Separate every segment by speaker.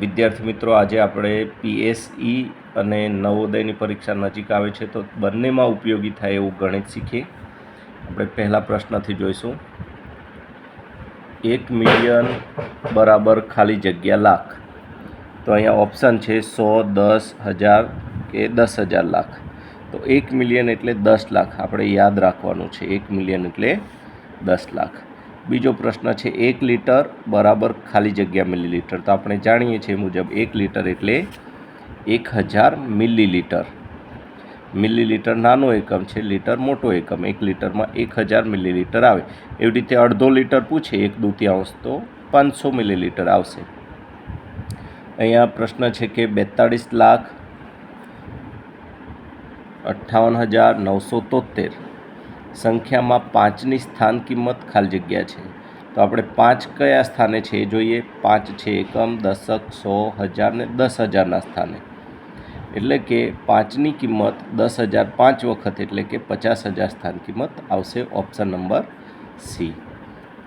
Speaker 1: વિદ્યાર્થી મિત્રો, આજે આપણે પીએસઈ અને નવોદયની પરીક્ષા નજીક આવે છે, તો બંનેમાં ઉપયોગી થાય એવું ગણિત શીખીએ. આપણે પહેલા પ્રશ્નથી જોઈશું. એક મિલિયન બરાબર ખાલી જગ્યા લાખ. તો અહીંયા ઓપ્શન છે સો, દસ હજાર કે દસ હજાર લાખ. તો એક મિલિયન એટલે દસ લાખ. આપણે યાદ રાખવાનું છે, એક મિલિયન એટલે દસ લાખ. બીજો પ્રશ્ન છે, એક લીટર બરાબર ખાલી જગ્યા મિલીલીટર. તો આપણે જાણીએ છીએ મુજબ એક લીટર એટલે એક હજાર મિલીલીટર. મિલીલીટર નાનો એકમ છે, લીટર મોટો એકમ. એક લીટરમાં એક હજાર મિલીલીટર આવે. એવી રીતે અડધો લીટર પૂછે, એક દૂતિયાંશ તો પાંચસો મિલીલીટર આવશે. અહીંયા પ્રશ્ન છે કે બેતાળીસ લાખ અઠ્ઠાવન હજાર નવસો તોતેર સંખ્યામાં પાંચની સ્થાન કિંમત ખાલી જગ્યા છે. તો આપણે પાંચ કયા સ્થાને છે એ જોઈએ. પાંચ છે એકમ, દશક, સો, હજાર ને દસ હજારના સ્થાને. એટલે કે પાંચની કિંમત દસ હજાર પાંચ વખત એટલે કે પચાસ હજાર સ્થાન કિંમત આવશે ઓપ્શન નંબર સી.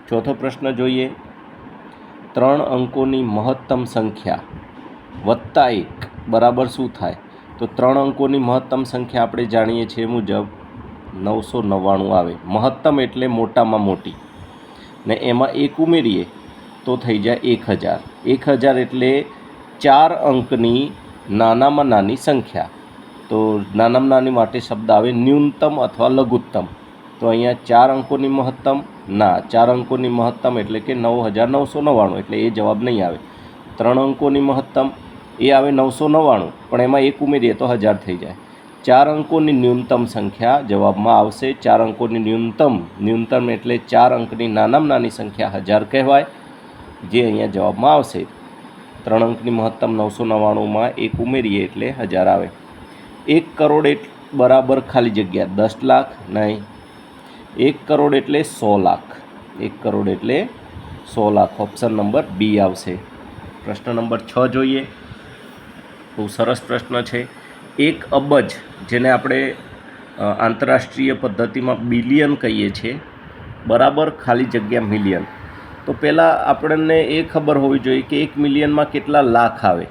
Speaker 1: ચોથો પ્રશ્ન જોઈએ. ત્રણ અંકોની મહત્તમ સંખ્યા વત્તા એક બરાબર શું થાય? તો ત્રણ અંકોની મહત્તમ સંખ્યા આપણે જાણીએ છીએ મુજબ નવસો નવ્વાણું આવે. મહત્તમ એટલે મોટામાં મોટી. ને એમાં એક ઉમેરીએ તો થઈ જાય એક હજાર. એક હજાર એટલે ચાર અંકની નાનામાં નાની સંખ્યા. તો નાનામાં નાની માટે શબ્દ આવે ન્યૂનતમ અથવા લઘુત્તમ. તો અહીંયા ચાર અંકોની મહત્તમ, ના, ચાર અંકોની મહત્તમ એટલે કે નવ હજાર નવસો નવ્વાણું એટલે એ જવાબ નહીં આવે. ત્રણ અંકોની મહત્તમ, એ આવે નવસો નવ્વાણું. પણ એમાં એક ઉમેરીએ તો હજાર થઈ જાય. ચાર અંકોની ન્યૂનતમ સંખ્યા જવાબમાં આવશે. ચાર અંકોની ન્યૂનતમ ન્યૂનતમ એટલે ચાર અંકની નાનામાં નાની સંખ્યા હજાર કહેવાય, જે અહીંયા જવાબમાં આવશે. ત્રણ અંકની મહત્તમ નવસો નવ્વાણુંમાં એક ઉમેરીએ એટલે હજાર આવે. એક કરોડ એટ, બરાબર ખાલી જગ્યા દસ લાખ, નહીં. એક કરોડ એટલે સો લાખ. એક કરોડ એટલે સો લાખ. ઓપ્શન નંબર બી આવશે. પ્રશ્ન નંબર છ જોઈએ. બહુ સરસ પ્રશ્ન છે. એક અબજ, જેને આપણે આંતરરાષ્ટ્રીય પદ્ધતિમાં બિલિયન કહીએ છીએ, બરાબર ખાલી જગ્યા મિલિયન. તો પહેલાં આપણને એ ખબર હોવી જોઈએ કે એક મિલિયનમાં કેટલા લાખ આવે.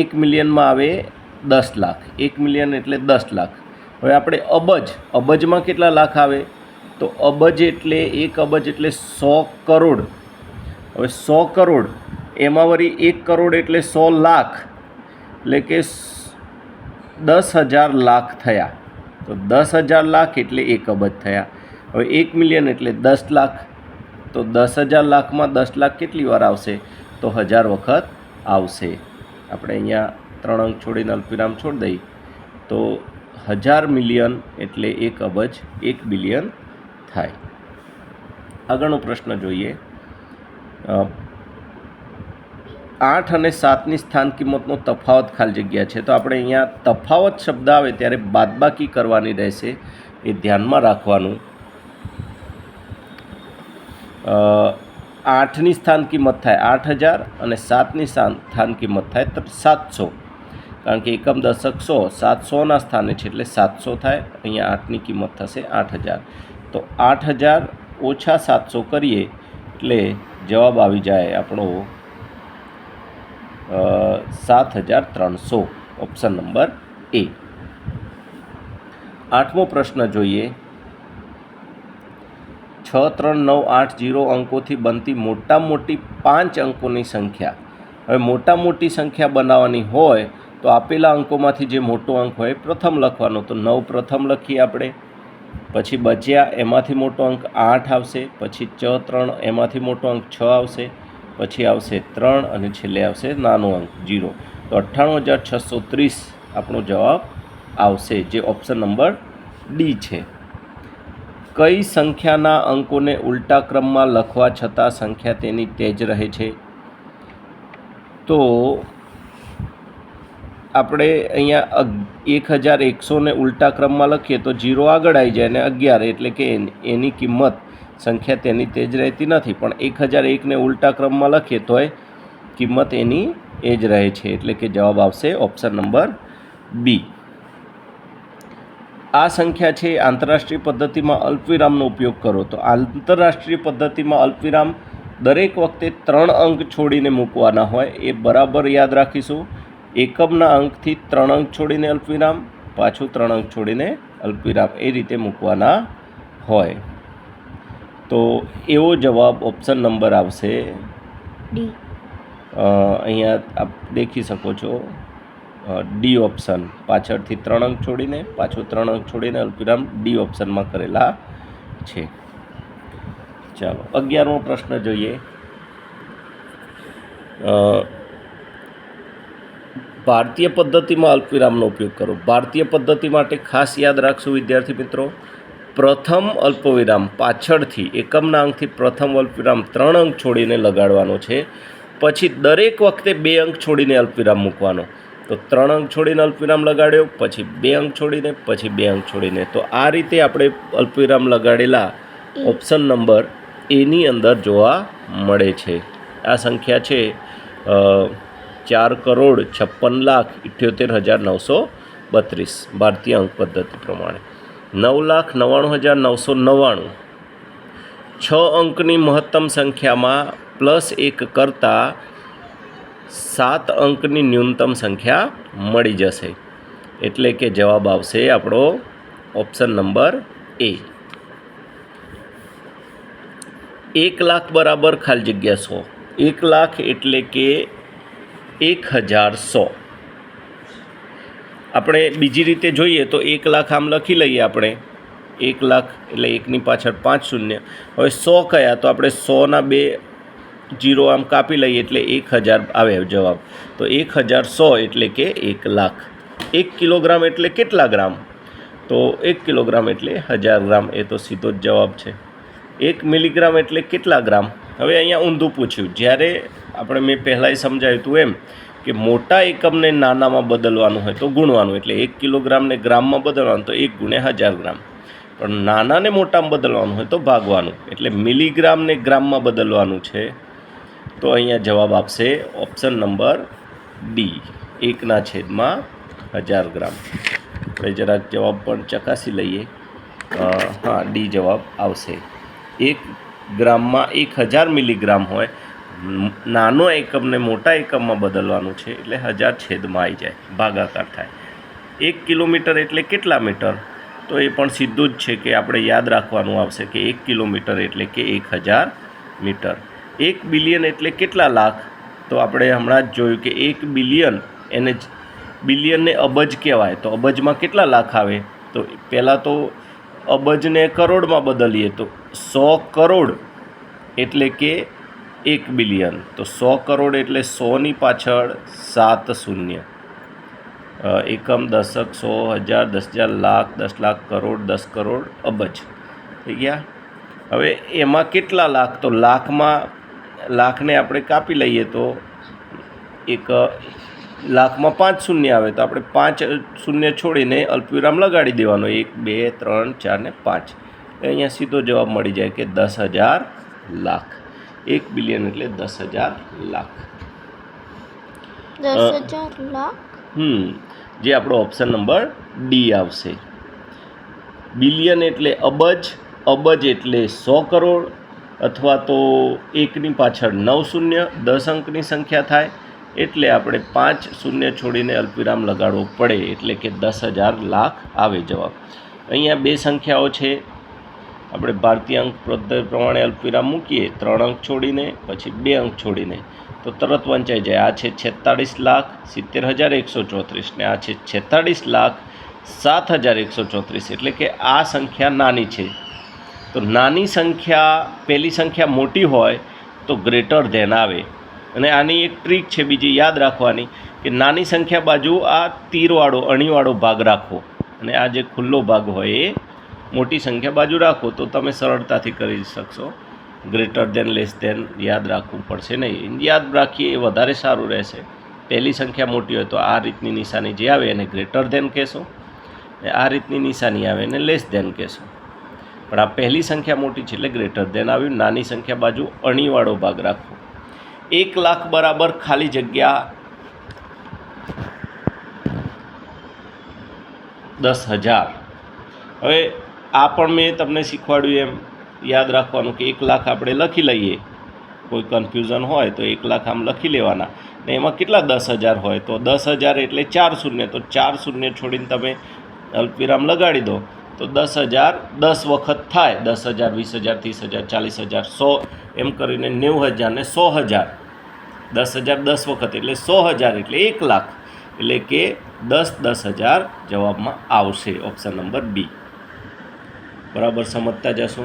Speaker 1: એક મિલિયનમાં આવે દસ લાખ, એક મિલિયન એટલે દસ લાખ. હવે આપણે અબજ, અબજમાં કેટલા લાખ આવે? તો અબજ એટલે, એક અબજ એટલે સો કરોડ. હવે સો કરોડ, એમાં વળી એક કરોડ એટલે સો લાખ. એટલે કે દસ હજાર લાખ થયા. તો દસ હજાર લાખ એટલે એક અબજ થયા. હવે એક મિલિયન એટલે દસ લાખ. તો દસ હજાર લાખમાં દસ લાખ કેટલી વાર આવશે? તો હજાર વખત આવશે. આપણે અહીંયા ત્રણ અંક છોડીને અલ્પિરામ છોડી દઈ તો હજાર મિલિયન એટલે એક અબજ એક બિલિયન થાય. આગળનો પ્રશ્ન જોઈએ. આઠ અને સાતની સ્થાન કિંમતનો તફાવત ખાલી જગ્યા છે. તો આપણે અહીંયા તફાવત શબ્દ આવે ત્યારે બાદબાકી કરવાની રહેશે એ ધ્યાનમાં રાખવાનું. આઠની સ્થાન કિંમત થાય આઠ હજાર અને સાતની સ્થાન કિંમત થાય તો સાતસો. કારણ કે એકમ દશક સો સાતસોના સ્થાને છે એટલે સાતસો થાય, અહીંયા આઠની કિંમત થશે આઠ હજાર. તો આઠ હજાર ઓછા સાતસો કરીએ એટલે જવાબ આવી જાય આપણો સાત હજાર ત્રણસો ઓપ્શન નંબર એ આઠમો પ્રશ્ન જોઈએ. છ, ત્રણ, નવ, આઠ, જીરો અંકોથી બનતી મોટામાં મોટી પાંચ અંકોની સંખ્યા. હવે મોટા મોટી સંખ્યા બનાવવાની હોય તો આપેલા અંકોમાંથી જે મોટો અંક હોય પ્રથમ લખવાનો. તો નવ પ્રથમ લખીએ આપણે. પછી બચ્યા, એમાંથી મોટો અંક આઠ આવશે. પછી ચ, ત્રણ, એમાંથી મોટો અંક છ આવશે. પછી આવશે ત્રણ અને છેલ્લે આવશે નાનો અંક જીરો તો અઠ્ઠાણું હજાર છસો ત્રીસ આપણો જવાબ આવશે, જે ઓપ્શન નંબર ડી છે. કઈ સંખ્યાના અંકોને ઉલટા ક્રમમાં લખવા છતાં સંખ્યા તેની તેજ રહે છે? તો આપણે અહીંયા એક હજાર એકસોને ઉલટા ક્રમમાં લખીએ તો જીરો આગળ આવી જાય અને અગિયાર, એટલે કે એની કિંમત સંખ્યા તેની તે જ રહેતી નથી. પણ એક હજાર એકને ઉલટા ક્રમમાં લખીએ તોય કિંમત એની એ જ રહે છે. એટલે કે જવાબ આવશે ઓપ્શન નંબર બી. આ સંખ્યા છે આંતરરાષ્ટ્રીય પદ્ધતિમાં અલ્પવિરામનો ઉપયોગ કરો. તો આંતરરાષ્ટ્રીય પદ્ધતિમાં અલ્પવિરામ દરેક વખતે ત્રણ અંક છોડીને મૂકવાના હોય એ બરાબર યાદ રાખીશું. એકમના અંકથી ત્રણ અંક છોડીને અલ્પવિરામ, પાછું ત્રણ અંક છોડીને અલ્પવિરામ એ રીતે મૂકવાના હોય. તો એવો જવાબ ઓપ્શન નંબર આવશે.
Speaker 2: ડી
Speaker 1: અહીંયા આપ દેખી શકો છો. ડી ઓપ્શન પાછળથી ત્રણ અંક છોડીને પાછું ત્રણ અંક છોડીને અલ્પિરામ ડી ઓપ્શનમાં કરેલા છે. ચાલો અગિયારમો પ્રશ્ન જોઈએ. ભારતીય પદ્ધતિમાં અલ્પિરામનો ઉપયોગ કરો. ભારતીય પદ્ધતિ માટે ખાસ યાદ રાખશું વિદ્યાર્થી મિત્રો. પ્રથમ અલ્પવિરામ પાછળથી એકમના અંકથી પ્રથમ અલ્પવિરામ ત્રણ અંક છોડીને લગાડવાનો છે. પછી દરેક વખતે બે અંક છોડીને અલ્પવિરામ મૂકવાનો. તો ત્રણ અંક છોડીને અલ્પવિરામ લગાડ્યો, પછી બે અંક છોડીને, પછી બે અંક છોડીને. તો આ રીતે આપણે અલ્પવિરામ લગાડેલા ઓપ્શન નંબર એની અંદર જોવા મળે છે. આ સંખ્યા છે ચાર કરોડ છપ્પન લાખ ઇઠ્યોતેર હજાર નવસો બત્રીસ. ભારતીય અંક પદ્ધતિ પ્રમાણે. નવ લાખ નવ્વાણું હજાર નવસો નવ્વાણું. છ અંકની મહત્તમ સંખ્યામાં પ્લસ એક કરતાં સાત અંકની ન્યૂનતમ સંખ્યા મળી જશે. એટલે કે જવાબ આવશે આપણો ઓપ્શન નંબર એ. એક લાખ બરાબર ખાલી જગ્યા સો. એક લાખ એટલે કે એક હજાર સો. આપણે બીજી રીતે જોઈએ તો એક લાખ આમ લખી લઈએ આપણે. એક લાખ એટલે એકની પાછળ પાંચ શૂન્ય. હવે સો કયા? તો આપણે સોના બે જીરો આમ કાપી લઈએ એટલે એક હજાર આવે જવાબ. તો એક હજાર સો એટલે કે એક લાખ. એક કિલોગ્રામ એટલે કેટલા ગ્રામ? તો એક કિલોગ્રામ એટલે હજાર ગ્રામ. એ તો સીધો જ જવાબ છે. એક મિલીગ્રામ એટલે કેટલા ગ્રામ? હવે અહીંયા ઊંધું પૂછ્યું. જ્યારે આપણે મેં પહેલાંય સમજાવ્યું હતું એમ કે મોટા એકમને નાનામાં બદલવાનું હોય તો ગુણવાનું. એટલે એક કિલોગ્રામને ગ્રામમાં બદલવાનું તો એક ગુણે હજાર ગ્રામ. પણ નાનાને મોટામાં બદલવાનું હોય તો ભાગવાનું. એટલે મિલીગ્રામને ગ્રામમાં બદલવાનું છે. તો અહીંયા જવાબ આપશે ઓપ્શન નંબર ડી. એકના છેદમાં હજાર ગ્રામ. આપણે જરાક જવાબ પણ ચકાસી લઈએ. હા, ડી જવાબ આવશે. એક ગ્રામમાં એક હજાર મિલીગ્રામ હોય નાનો એકમને મોટા એકમમાં બદલવાનું છે એટલે હજાર છેદમાં આવી જાય, ભાગાકાર થાય. એક કિલોમીટર એટલે કેટલા મીટર? તો એ પણ સીધું જ છે કે આપણે યાદ રાખવાનું આવશે કે એક કિલોમીટર એટલે કે એક હજાર મીટર. એક બિલિયન એટલે કેટલા લાખ? તો આપણે હમણાં જ જોયું કે એક બિલિયન એને બિલિયનને અબજ કહેવાય. તો અબજમાં કેટલા લાખ આવે? તો પહેલાં તો અબજને કરોડમાં બદલીએ તો સો કરોડ એટલે કે એક બિલિયન. તો સો કરોડ એટલે સોની પાછળ સાત શૂન્ય. એકમ દશક સો હજાર, દસ હજાર લાખ, દસ લાખ કરોડ, દસ કરોડ, અબજ. થઈ ગયા? હવે એમાં કેટલા લાખ? તો લાખમાં, લાખને આપણે કાપી લઈએ તો એક લાખમાં પાંચ શૂન્ય આવે. તો આપણે પાંચ શૂન્ય છોડીને અલ્પવિરામ લગાડી દેવાનો. એક, બે, ત્રણ, ચાર ને પાંચ. અહીંયા સીધો જવાબ મળી જાય કે દસ હજાર લાખ. એક બિલિયન એટલે દસ હજાર લાખ.
Speaker 2: દસ હજાર લાખ?
Speaker 1: હમ જે આપણો ઓપ્શન નંબર ડી આવશે. બિલિયન એટલે અબજ અબજ એટલે સો કરોડ અથવા તો એકની પાછળ નવ શૂન્ય દસ અંકની સંખ્યા થાય એટલે આપણે પાંચ શૂન્ય છોડીને અલ્પવિરામ લગાડવો પડે એટલે કે દસ હજાર લાખ આવે જવાબ. અહીંયા બે સંખ્યાઓ છે. આપણે ભારતીય અંક પદ્ધતિ પ્રમાણે અલ્પવિરામ મૂકીએ, ત્રણ અંક છોડીને, પછી બે અંક છોડીને. તો તરત વંચાઈ જાય. આ છે છેતાળીસ લાખ સિત્તેર હજાર એકસો ચોત્રીસ ને આ છે છેતાળીસ લાખ સાત હજાર એકસો ચોત્રીસ. એટલે કે આ સંખ્યા નાની છે. તો નાની સંખ્યા, પહેલી સંખ્યા મોટી હોય તો ગ્રેટર ધેન આવે. અને આની એક ટ્રીક છે બીજી યાદ રાખવાની કે નાની સંખ્યા બાજુ આ તીરવાળો, અણીવાળો ભાગ રાખો અને આ જે ખુલ્લો ભાગ હોય એ મોટી સંખ્યા બાજુ રાખો તો તમે સરળતાથી કરી શકશો. ગ્રેટર દેન લેસ દેન યાદ રાખવું પડશે નહીં. યાદ રાખીએ એ વધારે સારું રહેશે. પહેલી સંખ્યા મોટી હોય તો આ રીતની નિશાની જે આવે એને ગ્રેટર દેન કહેશો. આ રીતની નિશાની આવે એને લેસ દેન કહેશો. પણ આ પહેલી સંખ્યા મોટી છે એટલે ગ્રેટર દેન આવ્યું. નાની સંખ્યા બાજુ અણીવાળો ભાગ રાખવો એક લાખ બરાબર ખાલી જગ્યા દસ હજાર. હવે આ પણ મેં તમને શીખવાડ્યું એમ, યાદ રાખવાનું કે એક લાખ આપણે લખી લઈએ. કોઈ કન્ફ્યુઝન હોય તો એક લાખ આમ લખી લેવાના. ને એમાં કેટલા દસ હજાર હોય? તો દસ હજાર એટલે ચાર શૂન્ય. તો ચાર શૂન્ય છોડીને તમે અલ્પવિરામ લગાડી દો. તો દસ હજાર દસ વખત થાય. દસ હજાર, વીસ હજાર, ત્રીસ હજાર, ચાલીસ હજાર, સો. એમ કરીને નેવું હજાર ને સો હજાર. દસ હજાર દસ વખત એટલે સો હજાર એટલે એક લાખ. એટલે કે દસ દસ હજાર જવાબમાં આવશે. Option number B. બરાબર સમજતા જશો.